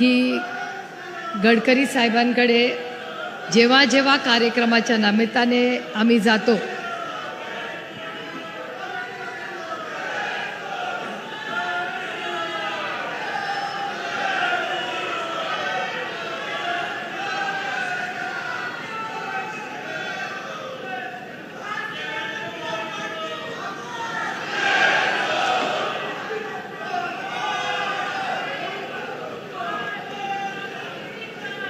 की गडकरी साहेबांकडे जेव्हा जेव्हा कार्यक्रमाच्या निमित्ताने आम्ही जातो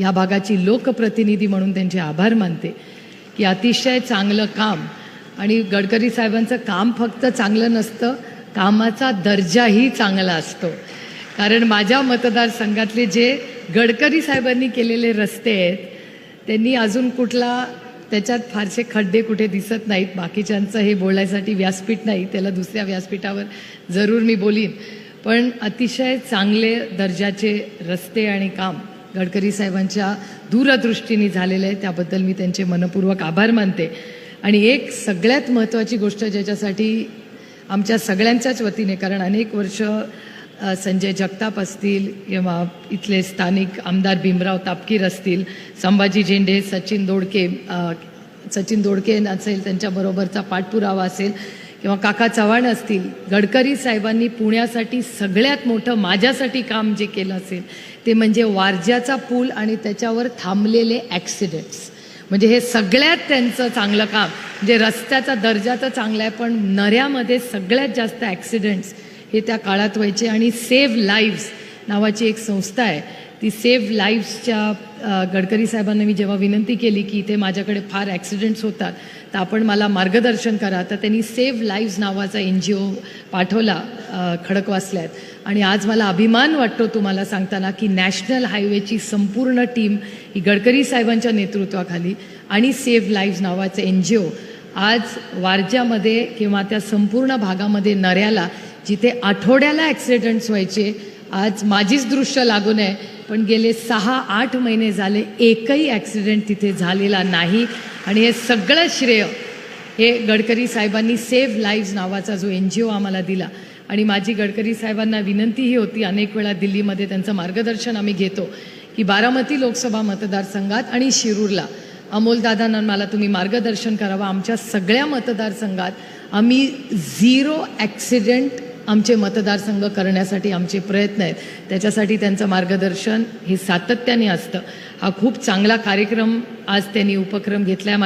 या भागाची लोकप्रतिनिधी म्हणून त्यांचे आभार मानते. की अतिशय चांगलं काम आणि गडकरी साहेबांचं काम फक्त चांगलं नसतं कामाचा दर्जाही चांगला असतो. कारण माझ्या मतदारसंघातले जे गडकरी साहेबांनी केलेले रस्ते आहेत त्यांनी अजून कुठला त्याच्यात फारसे खड्डे कुठे दिसत नाहीत बाकीच्यांचं हे बोलायसाठी व्यासपीठ नाही त्याला दुसऱ्या व्यासपीठावर जरूर मी बोलीन. पण अतिशय चांगले दर्जाचे रस्ते आणि काम गडकरी साहेबांच्या दूरदृष्टीने झालेलं आहे. त्याबद्दल मी त्यांचे मनपूर्वक आभार मानते. आणि एक सगळ्यात महत्त्वाची गोष्ट ज्याच्यासाठी आमच्या सगळ्यांच्याच वतीने कारण अनेक वर्ष संजय जगताप असतील किंवा इथले स्थानिक आमदार भीमराव तापकीर असतील संभाजी झेंडे सचिन दोडके सचिन दोडके असेल त्यांच्याबरोबरचा पाठपुरावा असेल किंवा काका चव्हाण असतील गडकरी साहेबांनी पुण्यासाठी सगळ्यात मोठं माझ्यासाठी काम जे केलं असेल ते म्हणजे वारज्याचा पूल आणि त्याच्यावर थांबलेले ॲक्सिडेंट्स म्हणजे हे सगळ्यात त्यांचं चांगलं काम. म्हणजे रस्त्याचा दर्जा तर चांगला आहे पण नऱ्यामध्ये सगळ्यात जास्त ॲक्सिडेंट्स हे त्या काळात व्हायचे. आणि सेव्ह लाईव्स नावाची एक संस्था आहे. ती सेव्ह लाईव्सच्या गडकरी साहेबांना मी जेव्हा विनंती केली की इथे माझ्याकडे फार ॲक्सिडेंट्स होतात तर आपण मला मार्गदर्शन करा. तर त्यांनी सेव्ह लाईव्ज नावाचा एन जी ओ पाठवला खडकवासल्यात. आणि आज मला अभिमान वाटतो तुम्हाला सांगताना की नॅशनल हायवेची संपूर्ण टीम ही गडकरी साहेबांच्या नेतृत्वाखाली आणि सेव्ह लाईव्ज नावाचं एन जी ओ आज वारज्यामध्ये किंवा त्या संपूर्ण भागामध्ये नऱ्याला जिथे आठवड्याला ॲक्सिडेंट्स व्हायचे आज माझीच दृश्य लागू नये. पण गेले सहा आठ महिने झाले एकही ॲक्सिडेंट तिथे झालेला नाही. आणि हे सगळं श्रेय हे गडकरी साहेबांनी सेव्ह लाईव्ज नावाचा जो एन जी ओ आम्हाला दिला. आणि माझी गडकरी साहेबांना विनंतीही होती अनेक वेळा दिल्लीमध्ये त्यांचं मार्गदर्शन आम्ही घेतो की बारामती लोकसभा मतदारसंघात आणि शिरूरला. अमोलदादांना मला तुम्ही मार्गदर्शन करावं. आमच्या सगळ्या मतदारसंघात आम्ही झिरो ॲक्सिडेंट आमचे मतदारसंघ करण्यासाठी आमचे प्रयत्न आहेत. त्याच्यासाठी त्यांचं मार्गदर्शन हे सातत्याने असतं. हा खूप चांगला कार्यक्रम आज त्यांनी उपक्रम घेतला आहे